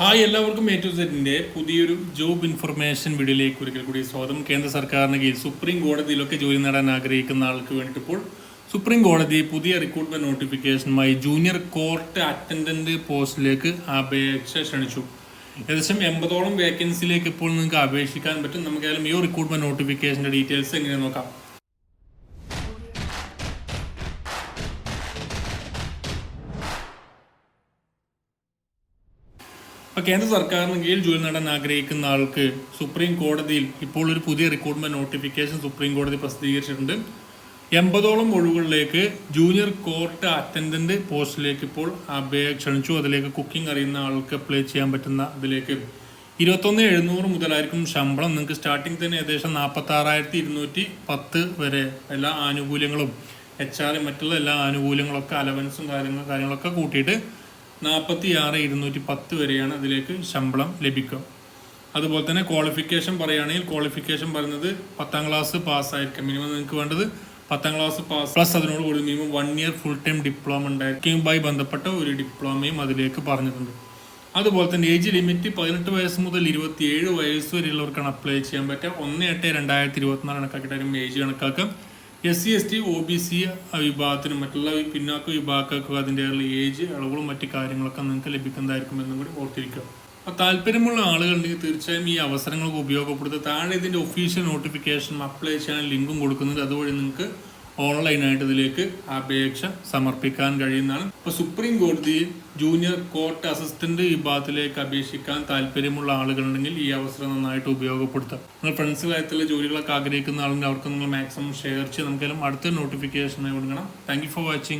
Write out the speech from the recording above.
Hi എല്ലാവർക്കും A to സെറ്റിന്റെ പുതിയൊരു ജോബ് ഇൻഫർമേഷൻ വീഡിയോയിലേക്ക് ഒരിക്കൽ കൂടി സ്വാഗതം. കേന്ദ്ര സർക്കാരിന് കീഴിൽ സുപ്രീം കോടതിയിലൊക്കെ ജോലി നേടാൻ ആഗ്രഹിക്കുന്ന ആൾക്ക് വേണ്ടിയിട്ട് ഇപ്പോൾ സുപ്രീം കോടതി പുതിയ റിക്രൂട്ട്മെന്റ് നോട്ടിഫിക്കേഷനുമായി ജൂനിയർ കോർട്ട് അറ്റൻഡന്റ് പോസ്റ്റിലേക്ക് അപേക്ഷ ക്ഷണിച്ചു. ഏകദേശം എൺപതോളം വേക്കൻസിയിലേക്ക് ഇപ്പോൾ നിങ്ങൾക്ക് അപേക്ഷിക്കാൻ പറ്റും. നമുക്കായാലും ഈ റിക്രൂട്ട്മെന്റ് നോട്ടിഫിക്കേഷന്റെ ഡീറ്റെയിൽസ് എങ്ങനെ നോക്കാം. അപ്പോൾ കേന്ദ്ര സർക്കാരിന് കീഴിൽ ജോലി നേടാൻ ആഗ്രഹിക്കുന്ന ആൾക്ക് സുപ്രീം കോടതിയിൽ ഇപ്പോൾ ഒരു പുതിയ റിക്രൂട്ട്മെന്റ് നോട്ടിഫിക്കേഷൻ സുപ്രീം കോടതി പ്രസിദ്ധീകരിച്ചിട്ടുണ്ട്. എൺപതോളം ഒഴിവുകളിലേക്ക് ജൂനിയർ കോർട്ട് അറ്റൻഡന്റ് പോസ്റ്റിലേക്ക് ഇപ്പോൾ അപേക്ഷ ക്ഷണിച്ചു. അതിലേക്ക് കുക്കിംഗ് അറിയുന്ന ആൾക്ക് അപ്ലൈ ചെയ്യാൻ പറ്റുന്ന അതിലേക്ക് ഇരുപത്തൊന്ന് എഴുന്നൂറ് മുതലായിരിക്കും ശമ്പളം. നിങ്ങൾക്ക് സ്റ്റാർട്ടിങ് തന്നെ ഏകദേശം നാൽപ്പത്തി ആറായിരത്തി ഇരുന്നൂറ്റി പത്ത് വരെ എല്ലാ ആനുകൂല്യങ്ങളും എച്ച് ആർ മറ്റുള്ള എല്ലാ ആനുകൂല്യങ്ങളൊക്കെ അലവൻസും കാര്യങ്ങളും കാര്യങ്ങളൊക്കെ കൂട്ടിയിട്ട് നാൽപ്പത്തി ആറ് ഇരുന്നൂറ്റി പത്ത് വരെയാണ് അതിലേക്ക് ശമ്പളം ലഭിക്കുക. അതുപോലെ തന്നെ ക്വാളിഫിക്കേഷൻ പറയുകയാണെങ്കിൽ ക്വാളിഫിക്കേഷൻ പറയുന്നത് പത്താം ക്ലാസ് പാസ്സായിരിക്കും മിനിമം നിങ്ങൾക്ക് വേണ്ടത് പത്താം ക്ലാസ് പാസ് പ്ലസ് അതിനോട് കൂടി minimum one year full time diploma ഉണ്ടായിരിക്കുമായി ബന്ധപ്പെട്ട ഒരു ഡിപ്ലോമയും അതിലേക്ക് പറഞ്ഞിട്ടുണ്ട്. അതുപോലെ തന്നെ ഏജ് ലിമിറ്റ് പതിനെട്ട് വയസ്സ് മുതൽ ഇരുപത്തിയേഴ് വയസ്സ് വരെയുള്ളവർക്കാണ് അപ്ലൈ ചെയ്യാൻ പറ്റുക. ഒന്ന് എട്ട് രണ്ടായിരത്തി ഇരുപത്തിനാല് കണക്കാക്കിയിട്ടായിരിക്കും ഏജ് കണക്കാക്കാം. S C S T O B C വിഭാഗത്തിനും മറ്റുള്ള പിന്നാക്ക വിഭാഗക്കാർക്കും അതിന്റെ ഏജ് അളവുകളും മറ്റു കാര്യങ്ങളൊക്കെ നിങ്ങൾക്ക് ലഭിക്കുന്നതായിരിക്കും എന്നും കൂടി ഓർത്തിരിക്കുക. അപ്പോൾ താല്പര്യമുള്ള ആളുകളുണ്ടെങ്കിൽ തീർച്ചയായും ഈ അവസരങ്ങൾക്ക് ഉപയോഗപ്പെടുത്തുക. താഴെ ഇതിന്റെ ഒഫീഷ്യൽ നോട്ടിഫിക്കേഷൻ അപ്ലൈ ചെയ്യാൻ ലിങ്കും കൊടുക്കുന്നുണ്ട്. അതുവഴി നിങ്ങൾക്ക് ഓൺലൈനായിട്ട് ഇതിലേക്ക് അപേക്ഷ സമർപ്പിക്കാൻ കഴിയുന്നതാണ്. ഇപ്പോൾ സുപ്രീം കോടതി ജൂനിയർ കോർട്ട് അസിസ്റ്റന്റ് ഈ വിഭാഗത്തിലേക്ക് അപേക്ഷിക്കാൻ താല്പര്യമുള്ള ആളുകളുണ്ടെങ്കിൽ ഈ അവസരം നന്നായിട്ട് ഉപയോഗപ്പെടുത്താം. നിങ്ങൾ ഫ്രണ്ട്സ് കാര്യത്തിലെ ജോലികളൊക്കെ ആഗ്രഹിക്കുന്ന ആളുണ്ടെങ്കിൽ അവർക്ക് നിങ്ങൾ മാക്സിമം ഷെയർ ചെയ്ത് നമുക്കെല്ലാം അടുത്ത നോട്ടിഫിക്കേഷൻ കൊടുക്കണം. Thank for watching